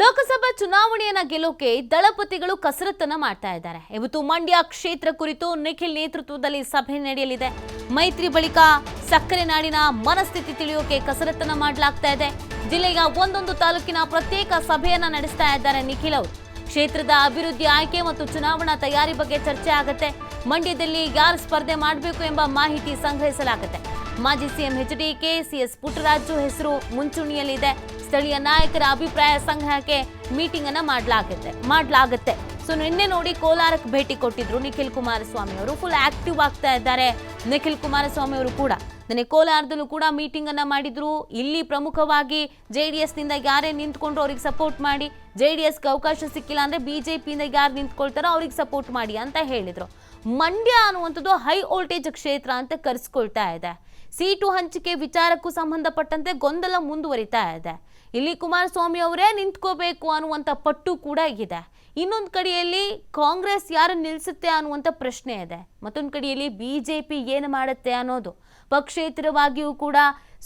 ಲೋಕಸಭಾ ಚುನಾವಣೆಯನ್ನ ಗೆಲ್ಲೋಕೆ ದಳಪತಿಗಳು ಕಸರತ್ತನ್ನ ಮಾಡ್ತಾ ಇದ್ದಾರೆ. ಇವತ್ತು ಮಂಡ್ಯ ಕ್ಷೇತ್ರ ಕುರಿತು ನಿಖಿಲ್ ನೇತೃತ್ವದಲ್ಲಿ ಸಭೆ ನಡೆಯಲಿದೆ. ಮೈತ್ರಿ ಬಳಿಕ ಸಕ್ಕರೆ ನಾಡಿನ ಮನಸ್ಥಿತಿ ತಿಳಿಯೋಕೆ ಕಸರತ್ತನ್ನ ಮಾಡಲಾಗ್ತಾ ಇದೆ. ಜಿಲ್ಲೆಯ ಒಂದೊಂದು ತಾಲೂಕಿನ ಪ್ರತ್ಯೇಕ ಸಭೆಯನ್ನ ನಡೆಸ್ತಾ ಇದ್ದಾರೆ ನಿಖಿಲ್ ಅವರು. ಕ್ಷೇತ್ರದ ಅಭಿವೃದ್ಧಿ ಆಯ್ಕೆ ಮತ್ತು ಚುನಾವಣಾ ತಯಾರಿ ಬಗ್ಗೆ ಚರ್ಚೆ ಆಗುತ್ತೆ. ಮಂಡ್ಯದಲ್ಲಿ ಯಾರು ಸ್ಪರ್ಧೆ ಮಾಡಬೇಕು ಎಂಬ ಮಾಹಿತಿ ಸಂಗ್ರಹಿಸಲಾಗುತ್ತೆ. ಮಾಜಿ CM H D K CS Puttaraju ಹೆಸರು ಮುಂಚೂಣಿಯಲ್ಲಿದೆ. ಸ್ಥಳೀಯ ನಾಯಕರ ಅಭಿಪ್ರಾಯ ಸಂಗ್ರಹಕ್ಕೆ ಮೀಟಿಂಗ್ ಅನ್ನ ಮಾಡಲಾಗುತ್ತೆ ಮಾಡಲಾಗುತ್ತೆ. ಸೊ ನಿನ್ನೆ ನೋಡಿ ಕೋಲಾರಕ್ಕೆ ಭೇಟಿ ಕೊಟ್ಟಿದ್ರು ನಿಖಿಲ್ ಕುಮಾರಸ್ವಾಮಿ ಅವರು. ಫುಲ್ ಆಕ್ಟಿವ್ ಆಗ್ತಾ ಇದ್ದಾರೆ ನಿಖಿಲ್ ಕುಮಾರಸ್ವಾಮಿ ಅವರು ಕೂಡ. ನಿನ್ನೆ ಕೋಲಾರದಲ್ಲೂ ಕೂಡ ಮೀಟಿಂಗ್ ಅನ್ನ ಮಾಡಿದ್ರು. ಇಲ್ಲಿ ಪ್ರಮುಖವಾಗಿ ಜೆ ಡಿ ಎಸ್ನಿಂದ ಯಾರೇ ನಿಂತ್ಕೊಂಡ್ರು ಅವ್ರಿಗೆ ಸಪೋರ್ಟ್ ಮಾಡಿ. ಜೆ ಡಿ ಎಸ್ಗೆ ಅವಕಾಶ ಸಿಕ್ಕಿಲ್ಲ ಅಂದ್ರೆ ಬಿಜೆಪಿಯಿಂದ ಯಾರು ನಿಂತ್ಕೊಳ್ತಾರೋ ಅವ್ರಿಗೆ ಸಪೋರ್ಟ್ ಮಾಡಿ ಅಂತ ಹೇಳಿದ್ರು. ಮಂಡ್ಯ ಅನ್ನುವಂಥದ್ದು ಹೈ ವೋಲ್ಟೇಜ್ ಕ್ಷೇತ್ರ ಅಂತ ಕರೆಸ್ಕೊಳ್ತಾ ಇದೆ. ಸೀಟು ಹಂಚಿಕೆ ವಿಚಾರಕ್ಕೂ ಸಂಬಂಧಪಟ್ಟಂತೆ ಗೊಂದಲ ಮುಂದುವರಿತಾ ಇದೆ. ಇಲ್ಲಿ ಕುಮಾರಸ್ವಾಮಿ ಅವರೇ ನಿಂತ್ಕೋಬೇಕು ಅನ್ನುವಂಥ ಪಟ್ಟು ಕೂಡ ಇದೆ. ಇನ್ನೊಂದು ಕಡೆಯಲ್ಲಿ ಕಾಂಗ್ರೆಸ್ ಯಾರು ನಿಲ್ಲಿಸುತ್ತೆ ಅನ್ನುವಂಥ ಪ್ರಶ್ನೆ ಇದೆ. ಮತ್ತೊಂದು ಕಡೆಯಲ್ಲಿ ಬಿ ಜೆ ಪಿ ಏನು ಮಾಡುತ್ತೆ ಅನ್ನೋದು. ಪಕ್ಷೇತರವಾಗಿಯೂ ಕೂಡ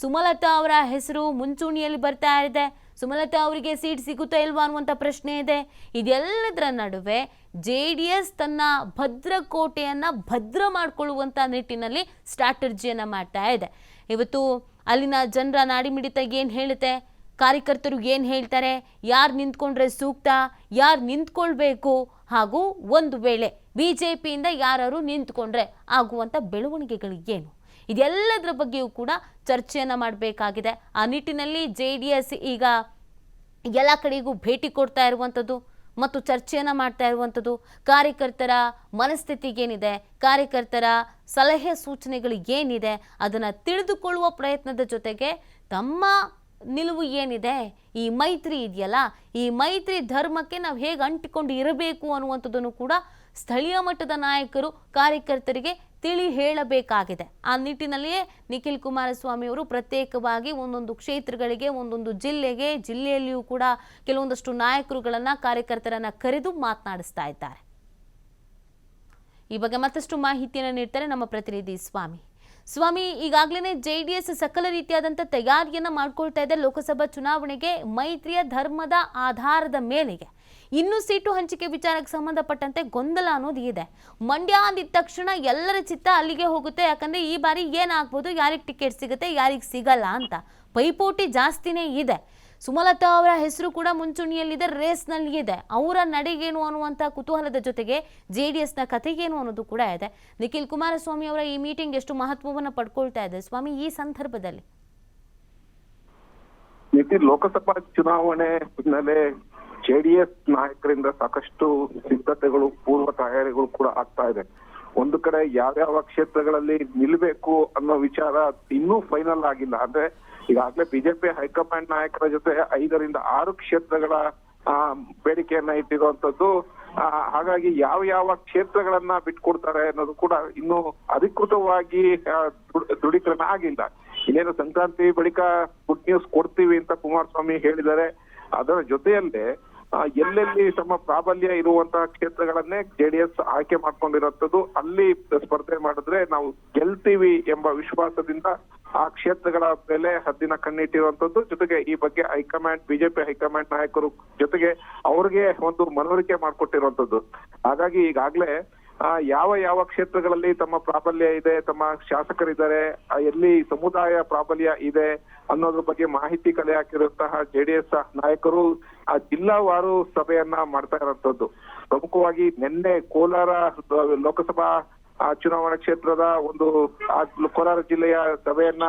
ಸುಮಲತಾ ಅವರ ಹೆಸರು ಮುಂಚೂಣಿಯಲ್ಲಿ ಬರ್ತಾ ಇದೆ. ಸುಮಲತಾ ಅವರಿಗೆ ಸೀಟ್ ಸಿಗುತ್ತಾ ಇಲ್ವಾ ಅನ್ನುವಂಥ ಪ್ರಶ್ನೆ ಇದೆ. ಇದೆಲ್ಲದರ ನಡುವೆ ಜೆ ಡಿ ಎಸ್ ತನ್ನ ಭದ್ರಕೋಟೆಯನ್ನು ಭದ್ರ ಮಾಡಿಕೊಳ್ಳುವಂಥ ನಿಟ್ಟಿನಲ್ಲಿ ಸ್ಟ್ರಾಟರ್ಜಿಯನ್ನು ಮಾಡ್ತಾ ಇದೆ. ಇವತ್ತು ಅಲ್ಲಿನ ಜನರ ನಾಡಿಮಿಡಿತ ಏನು ಹೇಳುತ್ತೆ? ಕಾರ್ಯಕರ್ತರು ಏನು ಹೇಳ್ತಾರೆ? ಯಾರು ನಿಂತ್ಕೊಂಡ್ರೆ ಸೂಕ್ತ? ಯಾರು ನಿಂತ್ಕೊಳ್ಬೇಕು? ಹಾಗೂ ಒಂದು ವೇಳೆ ಬಿ ಜೆ ಪಿಯಿಂದ ಯಾರು ನಿಂತ್ಕೊಂಡ್ರೆ ಆಗುವಂಥ ಬೆಳವಣಿಗೆಗಳು ಏನು? ಇದೆಲ್ಲದರ ಬಗ್ಗೆಯೂ ಕೂಡ ಚರ್ಚೆಯನ್ನು ಮಾಡಬೇಕಾಗಿದೆ. ಆ ನಿಟ್ಟಿನಲ್ಲಿ ಜೆ ಡಿ ಎಸ್ ಈಗ ಎಲ್ಲ ಕಡೆಗೂ ಭೇಟಿ ಕೊಡ್ತಾ ಇರುವಂಥದ್ದು ಮತ್ತು ಚರ್ಚೆಯನ್ನು ಮಾಡ್ತಾ ಇರುವಂಥದ್ದು ಕಾರ್ಯಕರ್ತರ ಮನಸ್ಥಿತಿಗೇನಿದೆ, ಕಾರ್ಯಕರ್ತರ ಸಲಹೆ ಸೂಚನೆಗಳು ಏನಿದೆ, ಅದನ್ನು ತಿಳಿದುಕೊಳ್ಳುವ ಪ್ರಯತ್ನದ ಜೊತೆಗೆ ತಮ್ಮ ನಿಲುವು ಏನಿದೆ, ಈ ಮೈತ್ರಿ ಇದೆಯಲ್ಲ, ಈ ಮೈತ್ರಿ ಧರ್ಮಕ್ಕೆ ನಾವು ಹೇಗೆ ಅಂಟಿಕೊಂಡು ಇರಬೇಕು ಅನ್ನುವಂಥದ್ದನ್ನು ಕೂಡ ಸ್ಥಳೀಯ ಮಟ್ಟದ ನಾಯಕರು, ಕಾರ್ಯಕರ್ತರಿಗೆ ತಿಳಿ ಹೇಳಬೇಕಾಗಿದೆ. ಆ ನಿಟ್ಟಿನಲ್ಲಿಯೇ ನಿಖಿಲ್ ಕುಮಾರಸ್ವಾಮಿ ಅವರು ಪ್ರತ್ಯೇಕವಾಗಿ ಒಂದೊಂದು ಕ್ಷೇತ್ರಗಳಿಗೆ, ಒಂದೊಂದು ಜಿಲ್ಲೆಗೆ, ಜಿಲ್ಲೆಯಲ್ಲಿಯೂ ಕೂಡ ಕೆಲವೊಂದಷ್ಟು ನಾಯಕರುಗಳನ್ನು, ಕಾರ್ಯಕರ್ತರನ್ನ ಕರೆದು ಮಾತನಾಡಿಸ್ತಾ ಇದ್ದಾರೆ. ಈ ಬಗ್ಗೆ ಮತ್ತಷ್ಟು ಮಾಹಿತಿಯನ್ನು ನೀಡ್ತಾರೆ ನಮ್ಮ ಪ್ರತಿನಿಧಿ ಸ್ವಾಮಿ. ಸ್ವಾಮಿ ಈಗಾಗಲೇ ಜೆ ಡಿ ಎಸ್ ಸಕಲ ರೀತಿಯಾದಂಥ ತಯಾರಿಯನ್ನ ಮಾಡ್ಕೊಳ್ತಾ ಇದೆ ಲೋಕಸಭಾ ಚುನಾವಣೆಗೆ ಮೈತ್ರಿಯ ಧರ್ಮದ ಆಧಾರದ ಮೇಲೆಗೆ. ಇನ್ನು ಸೀಟು ಹಂಚಿಕೆ ವಿಚಾರಕ್ಕೆ ಸಂಬಂಧಪಟ್ಟಂತೆ ಗೊಂದಲ ಅನ್ನೋದು ಇದೆ. ಮಂಡ್ಯ ಅಂದಿದ ತಕ್ಷಣ ಎಲ್ಲರ ಚಿತ್ತ ಅಲ್ಲಿಗೆ ಹೋಗುತ್ತೆ. ಯಾಕಂದ್ರೆ ಈ ಬಾರಿ ಏನಾಗ್ಬೋದು? ಯಾರಿಗೆ ಟಿಕೆಟ್ ಸಿಗುತ್ತೆ? ಯಾರಿಗೆ ಸಿಗಲ್ಲ ಅಂತ. ಪೈಪೋಟಿ ಜಾಸ್ತಿನೇ ಇದೆ. ಸುಮಲತಾ ಅವರ ಹೆಸರು ಕೂಡ ಮುಂಚೂಣಿಯಲ್ಲಿದೆ ರೇಸ್ನಲ್ಲಿ ಇದೆ. ಅವರ ನಡೆಗೇನು ಅನ್ನುವಂತಹ ಕುತೂಹಲದ ಜೊತೆಗೆ ಜೆ ಡಿ ಎಸ್ನ ಕಥೆಗೇನು ಅನ್ನೋದು ಕೂಡ ಇದೆ. ನಿಖಿಲ್ ಕುಮಾರಸ್ವಾಮಿ ಅವರ ಈ ಮೀಟಿಂಗ್ ಎಷ್ಟು ಮಹತ್ವವನ್ನು ಪಡ್ಕೊಳ್ತಾ ಇದೆ? ಸ್ವಾಮಿ, ಈ ಸಂದರ್ಭದಲ್ಲಿ. ನಿಖಿಲ್, ಲೋಕಸಭಾ ಚುನಾವಣೆ ಹಿನ್ನೆಲೆ ಜೆಡಿಎಸ್ ನಾಯಕರಿಂದ ಸಾಕಷ್ಟು ಸಿದ್ಧತೆಗಳು, ಪೂರ್ವ ತಯಾರಿಗಳು ಕೂಡ ಆಗ್ತಾ ಇದೆ. ಒಂದು ಕಡೆ ಯಾವ್ಯಾವ ಕ್ಷೇತ್ರಗಳಲ್ಲಿ ನಿಲ್ಬೇಕು ಅನ್ನೋ ವಿಚಾರ ಇನ್ನೂ ಫೈನಲ್ ಆಗಿಲ್ಲ. ಅಂದ್ರೆ ಈಗಾಗಲೇ ಬಿಜೆಪಿ ಹೈಕಮಾಂಡ್ ನಾಯಕರ ಜೊತೆ ಐದರಿಂದ ಆರು ಕ್ಷೇತ್ರಗಳ ಬೇಡಿಕೆಯನ್ನ ಇಟ್ಟಿರುವಂತದ್ದು ಹಾಗಾಗಿ ಯಾವ ಯಾವ ಕ್ಷೇತ್ರಗಳನ್ನ ಬಿಟ್ಕೊಡ್ತಾರೆ ಅನ್ನೋದು ಕೂಡ ಇನ್ನು ಅಧಿಕೃತವಾಗಿ ದೃಢೀಕರಣ ಆಗಿಲ್ಲ. ಇನ್ನೇನು ಸಂಕ್ರಾಂತಿ ಬಳಿಕ ಗುಡ್ ನ್ಯೂಸ್ ಕೊಡ್ತೀವಿ ಅಂತ ಕುಮಾರಸ್ವಾಮಿ ಹೇಳಿದ್ದಾರೆ ಅದರ ಜೊತೆಯಲ್ಲೇ ಎಲ್ಲೆಲ್ಲಿ ತಮ್ಮ ಪ್ರಾಬಲ್ಯ ಇರುವಂತಹ ಕ್ಷೇತ್ರಗಳನ್ನೇ ಜೆಡಿಎಸ್ ಆಯ್ಕೆ ಮಾಡ್ಕೊಂಡಿರೋಂಥದ್ದು ಅಲ್ಲಿ ಸ್ಪರ್ಧೆ ಮಾಡಿದ್ರೆ ನಾವು ಗೆಲ್ತೀವಿ ಎಂಬ ವಿಶ್ವಾಸದಿಂದ ಆ ಕ್ಷೇತ್ರಗಳ ಮೇಲೆ ಹದ್ದಿನ ಕಣ್ಣಿಟ್ಟಿರುವಂತದ್ದು ಜೊತೆಗೆ ಈ ಬಗ್ಗೆ ಹೈಕಮಾಂಡ್, ಬಿಜೆಪಿ ಹೈಕಮಾಂಡ್ ನಾಯಕರು ಜೊತೆಗೆ ಅವ್ರಿಗೆ ಒಂದು ಮನವರಿಕೆ ಮಾಡಿಕೊಟ್ಟಿರುವಂತದ್ದು ಹಾಗಾಗಿ ಈಗಾಗ್ಲೇ ಯಾವ ಯಾವ ಕ್ಷೇತ್ರಗಳಲ್ಲಿ ತಮ್ಮ ಪ್ರಾಬಲ್ಯ ಇದೆ, ತಮ್ಮ ಶಾಸಕರಿದ್ದಾರೆ ಎಲ್ಲಿ ಸಮುದಾಯ ಪ್ರಾಬಲ್ಯ ಇದೆ ಅನ್ನೋದ್ರ ಬಗ್ಗೆ ಮಾಹಿತಿ ಕಲೆ ಹಾಕಿರುವಂತಹ ಜೆಡಿಎಸ್ ನಾಯಕರು ಆ ಜಿಲ್ಲಾವಾರು ಸಭೆಯನ್ನ ಮಾಡ್ತಾ ಇರುವಂತದ್ದು ಪ್ರಮುಖವಾಗಿ ನಿನ್ನೆ ಕೋಲಾರ ಲೋಕಸಭಾ ಚುನಾವಣಾ ಕ್ಷೇತ್ರದ ಒಂದು ಕೋಲಾರ ಜಿಲ್ಲೆಯ ಸಭೆಯನ್ನ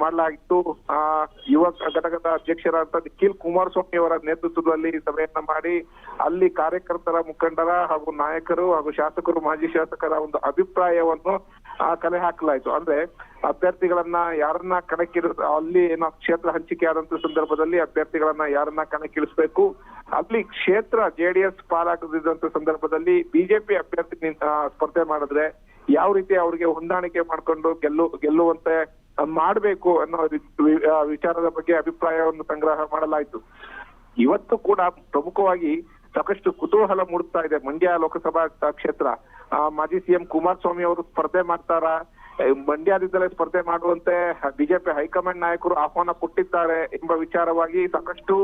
ಮಾಡಲಾಗಿತ್ತು. ಆ, ಯುವ ಘಟಕದ ಅಧ್ಯಕ್ಷರಾದ ನಿಖಿಲ್ ಕುಮಾರಸ್ವಾಮಿ ಅವರ ನೇತೃತ್ವದಲ್ಲಿ ಸಭೆಯನ್ನ ಮಾಡಿ, ಅಲ್ಲಿ ಕಾರ್ಯಕರ್ತರ ಮುಖಂಡರ ಹಾಗೂ ನಾಯಕರು ಹಾಗೂ ಶಾಸಕರು, ಮಾಜಿ ಶಾಸಕರ ಒಂದು ಅಭಿಪ್ರಾಯವನ್ನು ಆ ಕಲೆ ಹಾಕಲಾಯಿತು. ಅಂದ್ರೆ ಅಭ್ಯರ್ಥಿಗಳನ್ನ ಯಾರನ್ನ ಕಣಕ್ಕಿಳಿಸ್ ಅಲ್ಲಿ ನಾವು ಕ್ಷೇತ್ರ ಹಂಚಿಕೆ ಆದಂತ ಸಂದರ್ಭದಲ್ಲಿ ಅಭ್ಯರ್ಥಿಗಳನ್ನ ಯಾರನ್ನ ಕಣಕ್ಕಿಳಿಸ್ಬೇಕು? ಅಲ್ಲಿ ಕ್ಷೇತ್ರ ಜೆಡಿಎಸ್ ಪಾಲಾಗದಿದ್ದಂತ ಸಂದರ್ಭದಲ್ಲಿ ಬಿಜೆಪಿ ಅಭ್ಯರ್ಥಿ ಸ್ಪರ್ಧೆ ಮಾಡಿದ್ರೆ ಯಾವ ರೀತಿ ಅವ್ರಿಗೆ ಹೊಂದಾಣಿಕೆ ಮಾಡ್ಕೊಂಡು ಗೆಲ್ಲು, ಗೆಲ್ಲುವಂತೆ ಮಾಡಬೇಕು ಅನ್ನೋ ವಿಚಾರದ ಬಗ್ಗೆ ಅಭಿಪ್ರಾಯವನ್ನು ಸಂಗ್ರಹ ಮಾಡಲಾಯಿತು. ಇವತ್ತು ಕೂಡ ಪ್ರಮುಖವಾಗಿ ಸಾಕಷ್ಟು ಕುತೂಹಲ ಮೂಡ್ತಾ ಇದೆ ಮಂಡ್ಯ ಲೋಕಸಭಾ ಕ್ಷೇತ್ರ. ಮಾಜಿ ಸಿಎಂ ಕುಮಾರಸ್ವಾಮಿ ಅವರು ಸ್ಪರ್ಧೆ ಮಾಡ್ತಾರಾ? ಮಂಡ್ಯದಿಂದಲೇ ಸ್ಪರ್ಧೆ ಮಾಡುವಂತೆ ಬಿಜೆಪಿ ಹೈಕಮಾಂಡ್ ನಾಯಕರು ಆಹ್ವಾನ ಕೊಟ್ಟಿದ್ದಾರೆ ಎಂಬ ವಿಚಾರವಾಗಿ ಸಾಕಷ್ಟು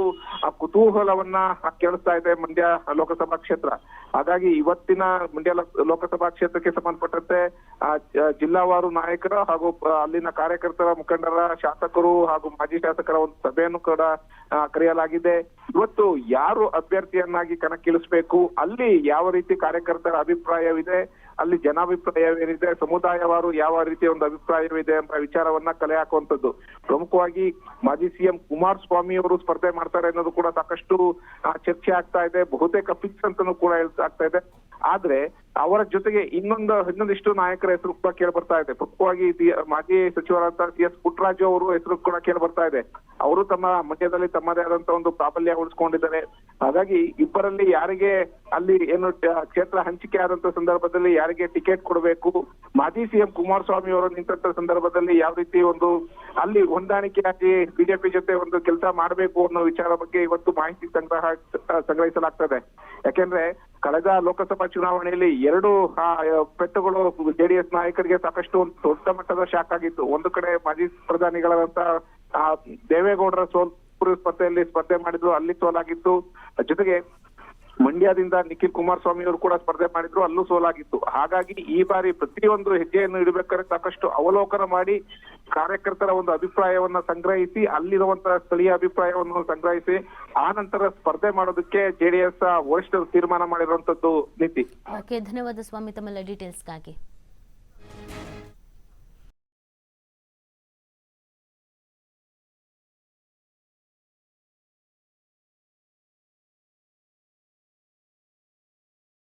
ಕುತೂಹಲವನ್ನ ಕೇಳಿಸ್ತಾ ಇದೆ ಮಂಡ್ಯ ಲೋಕಸಭಾ ಕ್ಷೇತ್ರ. ಹಾಗಾಗಿ ಇವತ್ತಿನ ಮಂಡ್ಯ ಲೋಕಸಭಾ ಕ್ಷೇತ್ರಕ್ಕೆ ಸಂಬಂಧಪಟ್ಟಂತೆ ಜಿಲ್ಲಾವಾರು ನಾಯಕರ ಹಾಗೂ ಅಲ್ಲಿನ ಕಾರ್ಯಕರ್ತರ ಮುಖಂಡರ, ಶಾಸಕರು ಹಾಗೂ ಮಾಜಿ ಶಾಸಕರ ಒಂದು ಸಭೆಯನ್ನು ಕೂಡ ಕರೆಯಲಾಗಿದೆ. ಇವತ್ತು ಯಾರು ಅಭ್ಯರ್ಥಿಯನ್ನಾಗಿ ಕಣಕ್ಕಿಳಿಸ್ಬೇಕು? ಅಲ್ಲಿ ಯಾವ ರೀತಿ ಕಾರ್ಯಕರ್ತರ ಅಭಿಪ್ರಾಯವಿದೆ? ಅಲ್ಲಿ ಜನಾಭಿಪ್ರಾಯವೇನಿದೆ, ಸಮುದಾಯವಾರು ಯಾವ ರೀತಿಯ ಒಂದು ಅಭಿಪ್ರಾಯವಿದೆ ಎಂಬ ವಿಚಾರವನ್ನ ಕಲೆ ಹಾಕುವಂತದ್ದು ಪ್ರಮುಖವಾಗಿ ಮಾಜಿ ಸಿಎಂ ಕುಮಾರಸ್ವಾಮಿ ಅವರು ಸ್ಪರ್ಧೆ ಮಾಡ್ತಾರೆ ಅನ್ನೋದು ಕೂಡ ಸಾಕಷ್ಟು ಚರ್ಚೆ ಆಗ್ತಾ ಇದೆ. ಬಹುತೇಕ ಫಿಕ್ಸ್ ಅಂತಾನೂ ಕೂಡ ಆಗ್ತಾ ಇದೆ. ಆದ್ರೆ ಅವರ ಜೊತೆಗೆ ಇನ್ನೊಂದು, ಇನ್ನೊಂದಿಷ್ಟು ನಾಯಕರ ಹೆಸರು ಕೂಡ ಕೇಳಿ ಬರ್ತಾ ಇದೆ. ಪ್ರಮುಖವಾಗಿ ಮಾಜಿ ಸಚಿವರಾದ ಸಿ ಎಸ್ ಪುಟ್ಟರಾಜು ಅವರು ಹೆಸರು ಕೂಡ ಕೇಳಿ ಬರ್ತಾ ಇದೆ. ಅವರು ತಮ್ಮ ಮಂಡ್ಯದಲ್ಲಿ ತಮ್ಮದೇ ಆದಂತ ಒಂದು ಪ್ರಾಬಲ್ಯ ಉಳಿಸ್ಕೊಂಡಿದ್ದಾರೆ. ಹಾಗಾಗಿ ಇಬ್ಬರಲ್ಲಿ ಯಾರಿಗೆ ಅಲ್ಲಿ ಏನು ಕ್ಷೇತ್ರ ಹಂಚಿಕೆ ಆದಂತ ಸಂದರ್ಭದಲ್ಲಿ ಯಾರಿಗೆ ಟಿಕೆಟ್ ಕೊಡಬೇಕು, ಮಾಜಿ ಸಿಎಂ ಕುಮಾರಸ್ವಾಮಿ ಅವರು ನಿಂತ ಸಂದರ್ಭದಲ್ಲಿ ಯಾವ ರೀತಿ ಒಂದು ಅಲ್ಲಿ ಹೊಂದಾಣಿಕೆಯಾಗಿ ಬಿಜೆಪಿ ಜೊತೆ ಒಂದು ಕೆಲಸ ಮಾಡಬೇಕು ಅನ್ನೋ ವಿಚಾರ ಬಗ್ಗೆ ಇವತ್ತು ಮಾಹಿತಿ ಸಂಗ್ರಹ, ಸಂಗ್ರಹಿಸಲಾಗ್ತದೆ. ಯಾಕೆಂದ್ರೆ ಕಳೆದ ಲೋಕಸಭಾ ಚುನಾವಣೆಯಲ್ಲಿ ಎರಡು ಪೆಟ್ಟುಗಳು ಜೆಡಿಎಸ್ ನಾಯಕರಿಗೆ ಸಾಕಷ್ಟು ಒಂದು ದೊಡ್ಡ ಮಟ್ಟದ ಶಾಕ್ ಆಗಿತ್ತು. ಒಂದು ಕಡೆ ಮಾಜಿ ಪ್ರಧಾನಿಗಳಾದಂತ ದೇವೇಗೌಡರ ಸೋಲ್ಪುರ ಸ್ಪರ್ಧೆಯಲ್ಲಿ ಸ್ಪರ್ಧೆ ಮಾಡಿದ್ರು, ಅಲ್ಲಿ ಸೋಲಾಗಿತ್ತು. ಜೊತೆಗೆ ಮಂಡ್ಯದಿಂದ ನಿಖಿಲ್ ಕುಮಾರಸ್ವಾಮಿ ಅವರು ಕೂಡ ಸ್ಪರ್ಧೆ ಮಾಡಿದ್ರು, ಅಲ್ಲೂ ಸೋಲಾಗಿತ್ತು. ಹಾಗಾಗಿ ಈ ಬಾರಿ ಪ್ರತಿಯೊಂದು ಹೆಜ್ಜೆಯನ್ನು ಇಡಬೇಕಾದ್ರೆ ಸಾಕಷ್ಟು ಅವಲೋಕನ ಮಾಡಿ ಕಾರ್ಯಕರ್ತರ ಒಂದು ಅಭಿಪ್ರಾಯವನ್ನ ಸಂಗ್ರಹಿಸಿ, ಅಲ್ಲಿರುವಂತಹ ಸ್ಥಳೀಯ ಅಭಿಪ್ರಾಯವನ್ನು ಸಂಗ್ರಹಿಸಿ, ಆ ನಂತರ ಸ್ಪರ್ಧೆ ಮಾಡೋದಕ್ಕೆ ಜೆಡಿಎಸ್ ವರಿಷ್ಠರು ತೀರ್ಮಾನ ಮಾಡಿರುವಂತದ್ದು ನೀತಿ. ಧನ್ಯವಾದ ಸ್ವಾಮಿ, ತಮ್ಮೆಲ್ಲ ಡೀಟೇಲ್ಸ್ಗಾಗಿ